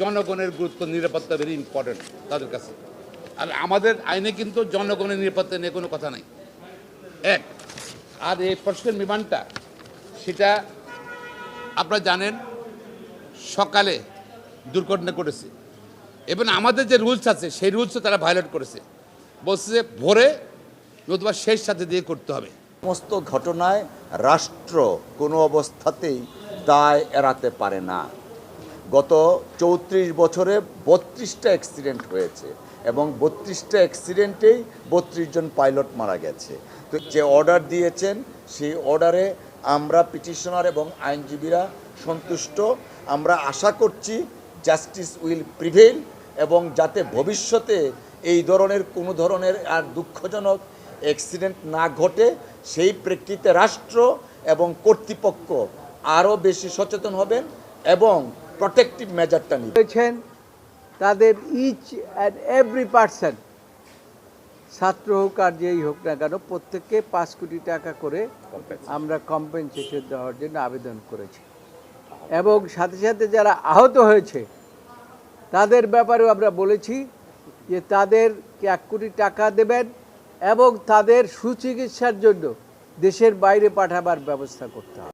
জনগণের গুরুত্ব, নিরাপত্তা ভেরি ইম্পর্টেন্ট তাদের কাছে। আর আমাদের আইনে কিন্তু জনগণের নিরাপত্তা নিয়ে কোনো কথা নাই। এক, আর এই পরশুর বিমানটা, সেটা আপনারা জানেন, সকালে দুর্ঘটনা করেছে এবং আমাদের যে রুলস আছে, সেই রুলসও তারা ভায়োলেট করেছে। বলছে যে ভোরে নতুবা শেষ সাথে দিয়ে করতে হবে। সমস্ত ঘটনায় রাষ্ট্র কোনো অবস্থাতেই দায় এড়াতে পারে না। গত চৌত্রিশ বছরে বত্রিশটা অ্যাক্সিডেন্ট হয়েছে এবং বত্রিশটা অ্যাক্সিডেন্টেই বত্রিশ জন পাইলট মারা গেছে। তো যে অর্ডার দিয়েছেন, সেই অর্ডারে আমরা পিটিশনার এবং আইনজীবীরা সন্তুষ্ট। আমরা আশা করছি জাস্টিস উইল প্রিভেল এবং যাতে ভবিষ্যতে এই ধরনের কোনো ধরনের আর দুঃখজনক অ্যাক্সিডেন্ট না ঘটে, সেই প্রেক্ষিতে রাষ্ট্র এবং কর্তৃপক্ষ আরও বেশি সচেতন হবেন এবং প্রোটেক্টিভ মেজারটা নেবেন হয়েছেন তাদের ইচ অ্যান্ড এভরি পার্সন ছাত্র হোক আর যেই হোক না কেন প্রত্যেককে পাঁচ কোটি টাকা করে আমরা কম্পেনসেশন দেওয়ার জন্য আবেদন করেছি। এবং সাথে সাথে যারা আহত হয়েছে তাদের ব্যাপারেও আমরা বলেছি যে তাদেরকে এক কোটি টাকা দেবেন এবং তাদের সুচিকিৎসার জন্য দেশের বাইরে পাঠাবার ব্যবস্থা করতে হবে।